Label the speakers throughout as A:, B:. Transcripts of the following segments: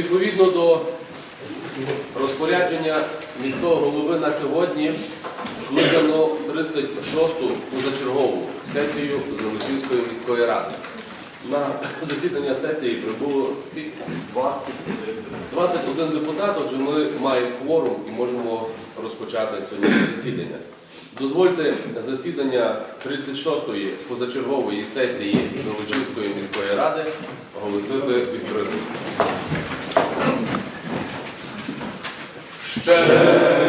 A: Відповідно до розпорядження міського голови на сьогодні скликано 36-ту позачергову сесію Золочівської міської ради. На засідання сесії прибуло скільки? 21 депутат, отже, ми маємо кворум і можемо розпочати сьогоднішнє засідання. Дозвольте засідання 36-ї позачергової сесії Золочівської міської ради оголосити відкритим. Ще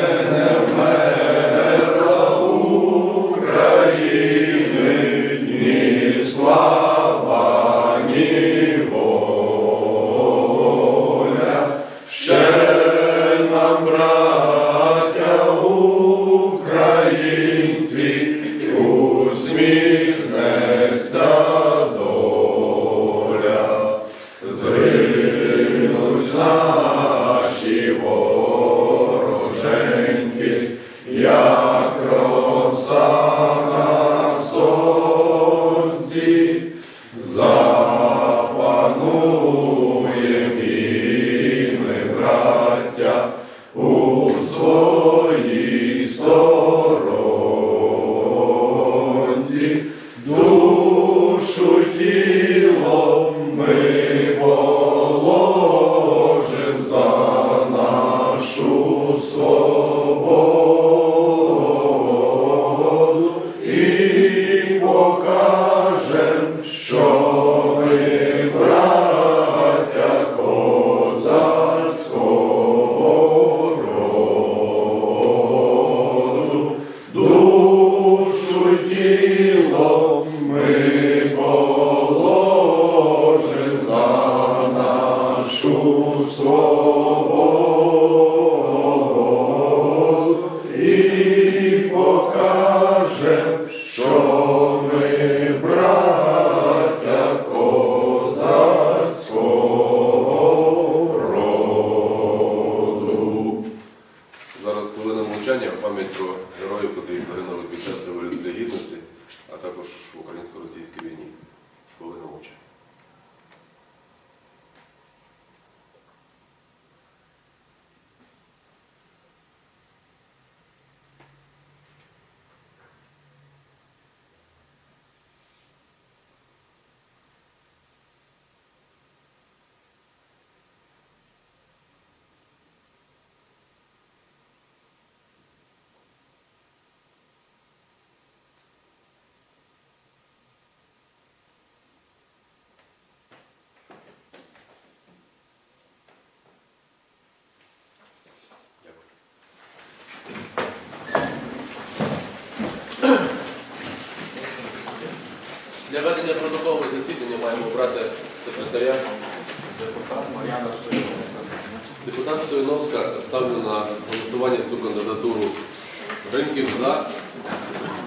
A: Ринків за.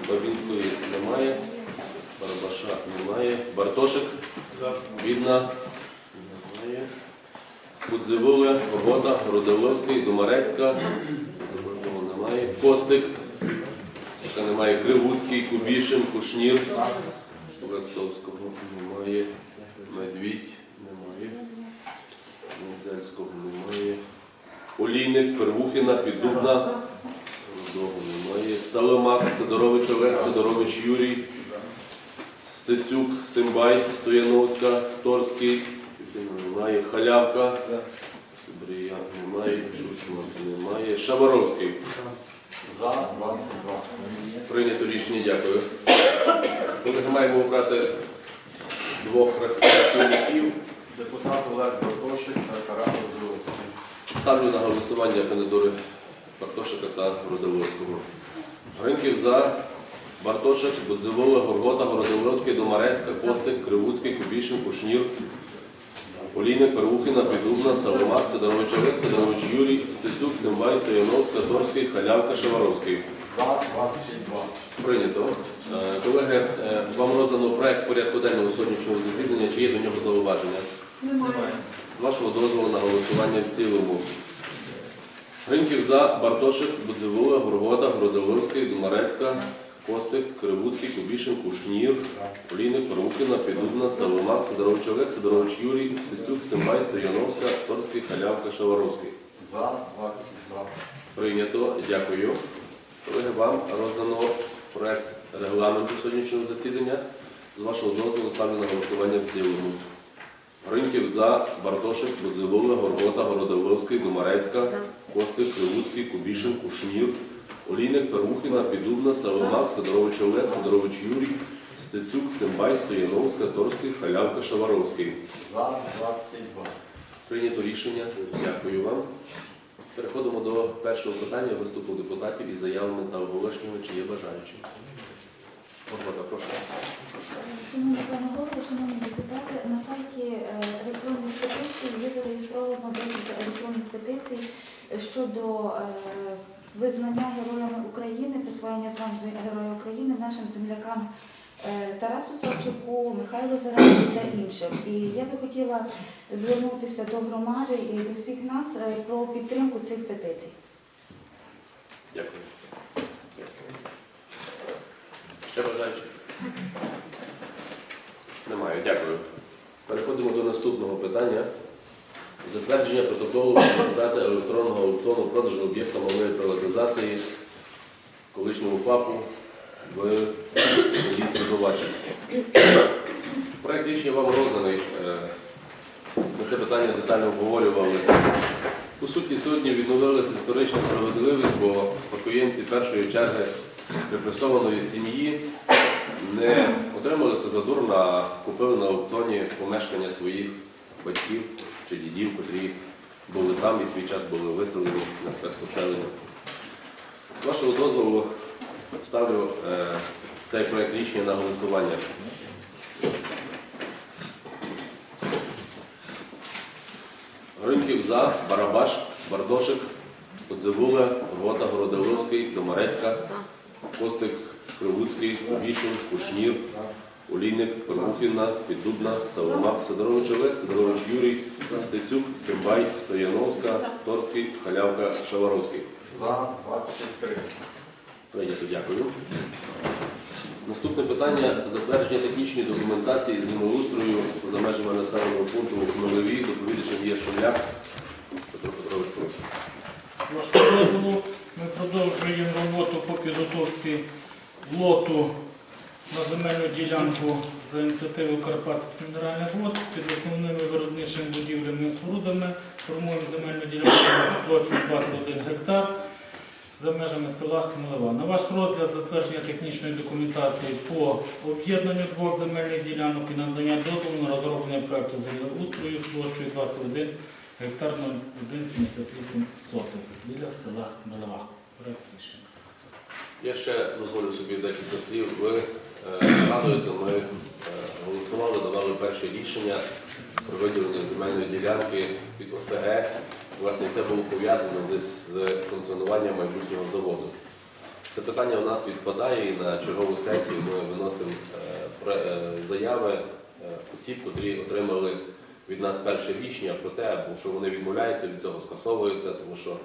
A: Бабінської немає. Барабаша немає. Бартошик. Відна. Немає. Кудзивуля, Погода, Родиловський, Думарецька. Думарецького немає. Костик. Така немає. Кривуцький, Кубішин, Кушнір. Ростовського немає. Медвідь немає. Недзельського немає. Олійник, Первухіна, Піддубна. Рудого немає. Саломак, Сидорович Олег, Сидорович Юрій. Стецюк, Симбай, Стояновська, Торський. Немає. Халявка. Сибрія немає. Чучман немає. Шаваровський.
B: За 22.
A: Прийнято рішення, дякую. Ми маємо обрати двох працівників.
B: Депутат Олег Бартошик та Родзиловський.
A: Ставлю на голосування кандидатури Бартошика та Родиловського. Гринків за Бартошик, Будзивола, Горгота, Городиловський, Домарецька, Костик, Кривуцький, Кубішин, Кушнір, Олійник, Первухіна, Підубна, Савромак, Сидорович Олег, Сидорович Юрій, Стецюк, Симбай, Стояновська, Торський, Халявка, Шаваровський.
B: За 22.
A: Прийнято. Е, Колеги, е, вам роздано проект порядку денного сьогоднішнього засідання. Чи є до нього зауваження?
C: Немає.
A: З вашого дозволу на голосування в цілому. Гриньків за, Бартошик, Будзивула, Горгота, Городоловський, Думарецька, Костик, Кривуцький, Кубішин, Кушнір, Олійник, Порухина, Підудна, Саломак, Сидорович Олег, Сидорович Юрій, Стецюк, Симбай, Стояновська, Торський, Халявка, Шаваровський.
B: За 22.
A: Прийнято. Дякую. Колеги, вам роздано проект регламенту сьогоднішнього засідання. З вашого дозволу ставлю на голосування в цілому. Гриньків за, Бартошик, Будзилове, Горгота, Городовський, Думарецька, Костик, Кривуцький, Кубішин, Кушнір, Олійник, Перухіна, Підубна, Савонак, Сидорович Олег, Сидорович Юрій, Стецюк, Симбай, Стояновська, Торський, Халявка, Шаваровський.
B: За 22.
A: Прийнято рішення. Дякую вам. Переходимо до першого питання виступу депутатів із заявами та оголошеннями, чи є бажаючі. Робота, прошу.
C: Шановні пане голово, шановні депутати, на сайті е, електронних петицій є зареєстровано декілька електронних петицій щодо е, визнання героями України, присвоєння звань Героя України нашим землякам е, Тарасу Савчуку, Михайлу Зарецьку та іншим. І я би хотіла звернутися до громади і до всіх нас про підтримку цих петицій.
A: Дякую. Ще бажаючі? Немає. Дякую. Переходимо до наступного питання. Затвердження протоколу результати електронного аукціону продажу об'єкта малої приватизації колишньому ФАПу в селі Трудовачі. Проект рішення вам розданий. Е, Ми це питання детально обговорювали. По суті, сьогодні відновилася історична справедливість, бо спадкоємці першої черги репресованої сім'ї не отримали це задурно, а купили на аукціоні помешкання своїх батьків чи дідів, котрі були там і свій час були виселені на спецпоселення. З вашого дозволу ставлю е, цей проект рішення на голосування. Гриньків за, Барабаш, Бардошик, Подзивуле, Гота, Городиловський, Домарецька, Костик, Кривуцький, Вішин, Кушнір, Олійник, Пермухіна, Піддубна, Савомак, Сидорович Олег, Сидорович Юрій, Стецюк, Симбай, Стояновська, Торський, Халявка, Шаваровський.
B: За 23.
A: Прийнято, дякую. Наступне питання затвердження технічної документації землеустрою за межами населеного пункту Хмелеві. Доповідачем є Шумляк. Петро Петрович, прошу.
D: Ми продовжуємо роботу по підготовці лоту на земельну ділянку за ініціативою Карпатських мінеральних вод під основними виробничими будівлями і спорудами. Формуємо земельну ділянку площею 21 гектар за межами села Хмелева. На ваш розгляд затвердження технічної документації по об'єднанню двох земельних ділянок і надання дозволу на розроблення проекту землеустрою площею 21 гектар 0,178 сотих біля села рішення.
A: Я ще дозволю собі декілька слів. Ви е, згадуєте, ми е, голосували, давали перше рішення про виділення земельної ділянки під ОСГ. Власне, це було пов'язано десь з функціонуванням майбутнього заводу. Це питання у нас відпадає і на чергову сесію ми виносимо е, заяви осіб, котрі отримали від нас перше рішення про те, що вони відмовляються від цього, скасовуються, тому що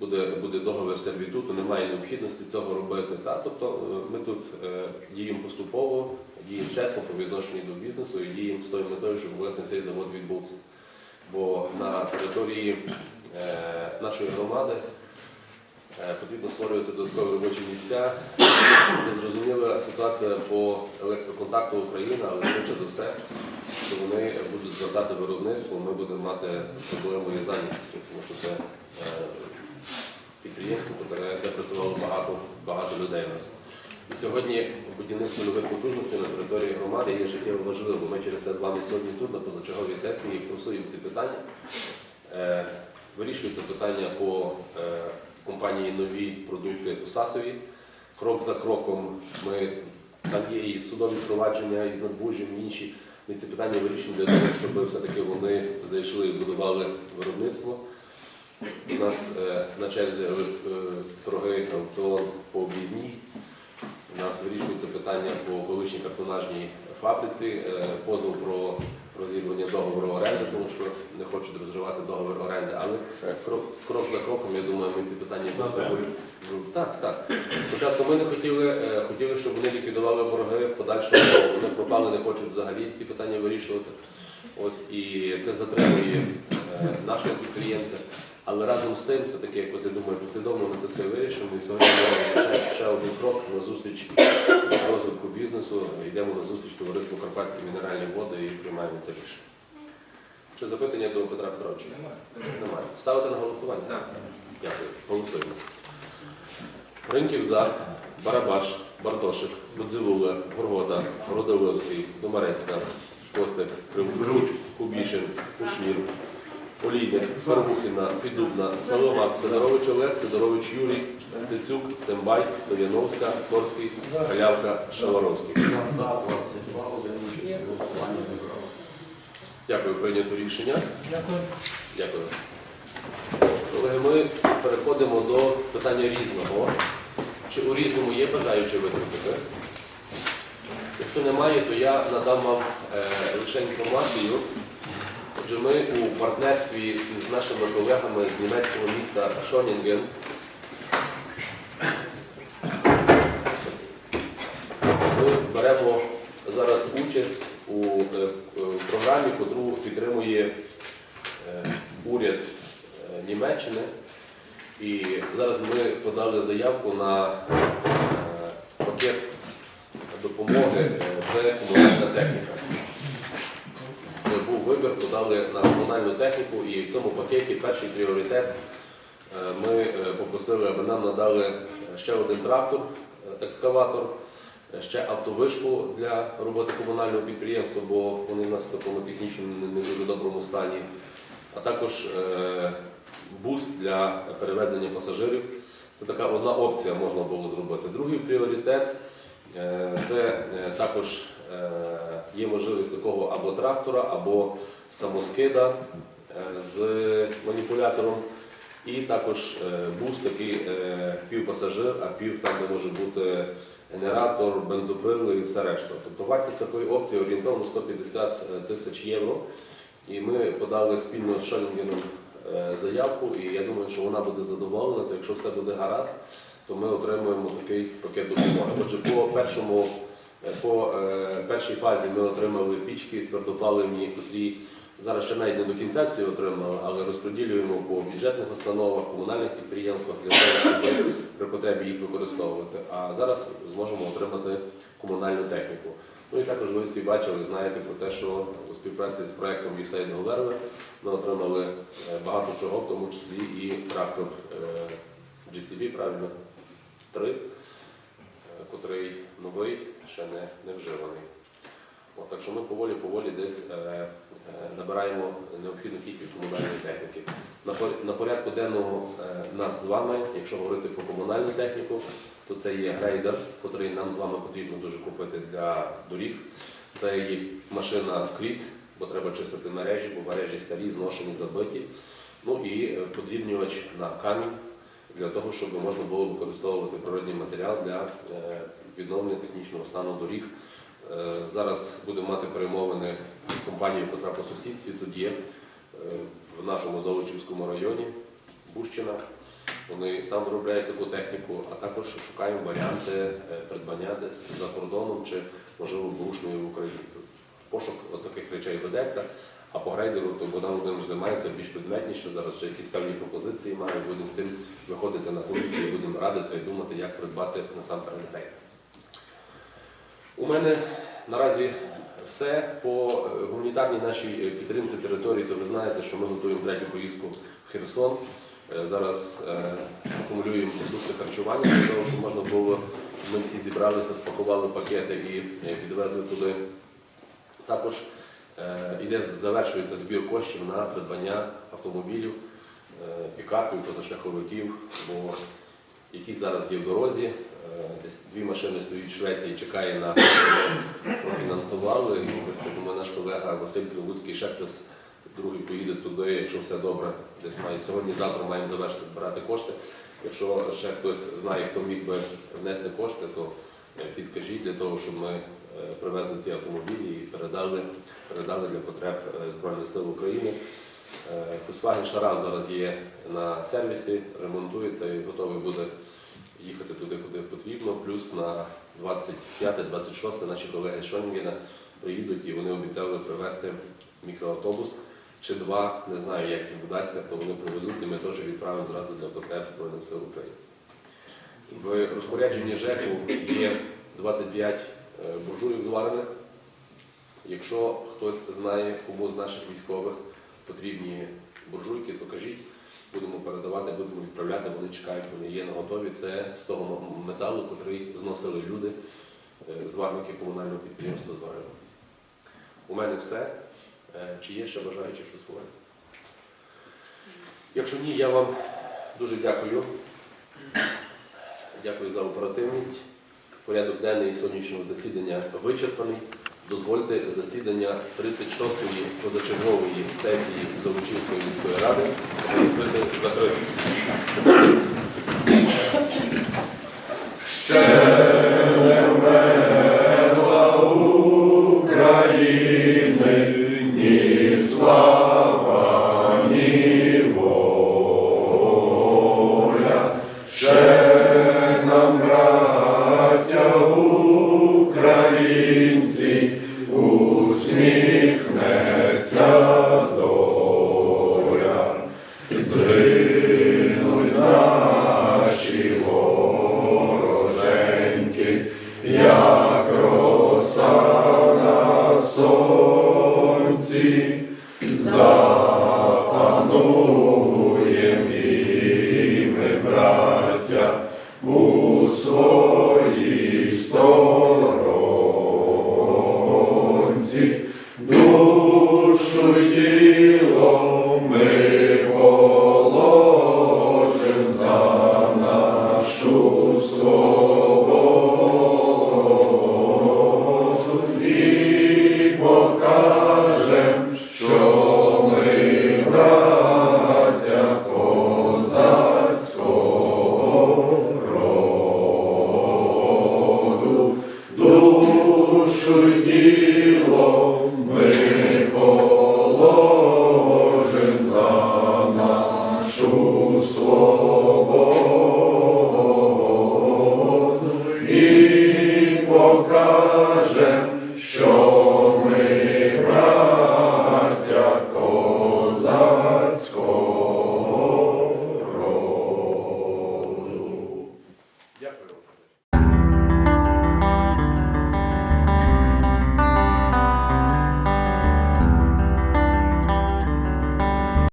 A: буде, буде договір сервітуту, немає необхідності цього робити. Та? Тобто е, ми тут е, діємо поступово, діємо чесно по відношенню до бізнесу і діємо з тою метою, щоб власне цей завод відбувся. Бо на території е, нашої громади потрібно створювати додаткові робочі місця. Незрозуміла ситуація по електроконтакту Україна, але швидше за все, що вони будуть звертати виробництво, ми будемо мати проблему із зайнятістю, тому що це е, підприємство, де працювало багато, багато людей у нас. І сьогодні будівництво нових потужностей на території громади є життєво важливим. Ми через те з вами сьогодні тут, на позачерговій сесії, форсуємо ці питання. Е, Вирішується питання по е, компанії нові продукти у Сасові. Крок за кроком ми там є і судові провадження, і з надбужжям, і інші. І це питання вирішуємо для того, щоб все-таки вони зайшли і будували виробництво. У нас е, на черзі е, торги аукціон по об'їзній. У нас вирішується питання по колишній картонажній фабриці, е, позов про розірвання договору оренди, тому що не хочуть розривати договір оренди. Але крок, крок за кроком, я думаю, ми ці питання поставили. Так, так. Спочатку ми не хотіли, е, хотіли, щоб вони ліквідували борги, в подальшому вони пропали, не хочуть взагалі ці питання вирішувати. Ось і це затримує е, нашого підприємця. Але разом з тим, все-таки, якось я думаю, послідовно ми це все вирішимо. І сьогодні ми ще, ще один крок на зустріч розвитку бізнесу. Йдемо на зустріч товариству Карпатські мінеральні води і приймаємо це рішення. Чи запитання до Петра Петровича? Немає. Ставити на голосування? Так. Дякую. Голосуємо. Ринків за, Барабаш, Бартошик, Будзилула, Горгота, Родовилський, Домарецька, Шкостик, Кривуч, Кубішин, Кушнір, Олійник, Сарбухіна, Підлюбна, Саломак, Сидорович Олег, Сидорович Юрій, Стецюк, Сембай, Стояновська, Торський, Халявка, Шаваровський.
B: За 22, один участь у не брав.
A: Дякую, прийнято рішення.
D: Дякую.
A: Дякую. Колеги, ми переходимо до питання різного. Чи у різному є бажаючі виступити? Якщо немає, то я надам вам е, лише інформацію. Отже, ми у партнерстві з нашими колегами з німецького міста Шонінген ми беремо зараз участь у е, е, програмі, яку підтримує е, уряд Німеччини. І зараз ми подали заявку на пакет допомоги. Це комунальна техніка. Подали на комунальну техніку, і в цьому пакеті перший пріоритет е, ми е, попросили, аби нам надали е, ще один трактор, екскаватор, ще автовишку для роботи комунального підприємства, бо вони в нас в такому технічно не- дуже доброму стані, а також бус для перевезення пасажирів. Це така одна опція можна було зробити. Другий пріоритет це також є можливість такого або трактора, або самоскида е, з маніпулятором. І також е, бус такий е, півпасажир, а пів там, де може бути генератор, бензопили і все решта. Тобто вартість такої опції орієнтовно 150 тисяч євро. І ми подали спільно з Шелінгеном заявку, і я думаю, що вона буде задоволена, то якщо все буде гаразд, то ми отримуємо такий пакет допомоги. Отже, по першому, по першій фазі ми отримали пічки твердопаливні, котрі зараз ще навіть не до кінця всі отримали, але розподілюємо по бюджетних установах, комунальних підприємствах для того, щоб при потребі їх використовувати. А зараз зможемо отримати комунальну техніку. Ну і також ви всі бачили, знаєте про те, що у співпраці з проектом USAID Governo ми отримали е, багато чого, в тому числі і трактор е, GCB, правильно, 3, е, котрий новий, ще не, не вживаний. От, так що ми поволі-поволі десь е, е, набираємо необхідну кількість комунальної техніки. На, на порядку денного е, нас з вами, якщо говорити про комунальну техніку, то це є грейдер, який нам з вами потрібно дуже купити для доріг. Це є машина кліт, бо треба чистити мережі, бо мережі старі, зношені, забиті. Ну і е, подрібнювач на камінь для того, щоб можна було використовувати природний матеріал для е, відновлення технічного стану доріг. Е, Зараз будемо мати перемовини з компанією, яка по сусідстві тут є е, в нашому Золочівському районі, Бущина. Вони там виробляють таку техніку, а також шукаємо варіанти е, придбання десь за кордоном чи, можливо, бурушної в Україні. Пошук таких речей ведеться. А по грейдеру то Богдан Володимирович займається більш предметніше. Зараз вже якісь певні пропозиції має. Будемо з тим виходити на комісії, будемо радитися і думати, як придбати насамперед грейдер. У мене наразі все по е, гуманітарній нашій е, підтримці території, то ви знаєте, що ми готуємо третю поїздку в Херсон. Е, Зараз акумулюємо продукти харчування для того, щоб можна було, щоб ми всі зібралися, спакували пакети і відвезли туди. Також іде, завершується збір коштів на придбання автомобілів, пікапів, позашляховиків, бо які зараз є в дорозі. Е, Десь дві машини стоять в Швеції, чекає на профінансували. І думаю, наш колега Василь Кривуцький ще хтось другий поїде туди, якщо все добре, десь мають сьогодні, завтра маємо завершити збирати кошти. Якщо ще хтось знає, хто міг би внести кошти, то е, підскажіть для того, щоб ми е,
B: привезли ці автомобілі і передали, передали для потреб Збройних сил України. Volkswagen Шаран зараз є на сервісі, ремонтується і готовий буде їхати туди, куди потрібно. Плюс на 25-26 наші колеги з Шонінгена приїдуть і вони обіцяли привезти мікроавтобус чи два, не знаю, як їм вдасться, то вони привезуть і ми теж відправимо одразу для потреб Збройних сил України. В розпорядженні ЖЕКу є 25 е, буржуїв зварених. Якщо хтось знає, кому з наших військових потрібні буржуйки, то кажіть, будемо передавати, будемо відправляти, вони чекають, вони є на готові. Це з того металу, який зносили люди, е, зварники комунального підприємства зварили. У мене все. Е, Чи є ще бажаючі щось говорити? Якщо ні, я вам дуже дякую. Дякую за оперативність. Порядок денний сьогоднішнього засідання вичерпаний. Дозвольте засідання 36-ї позачергової сесії Золочівської міської ради закритим.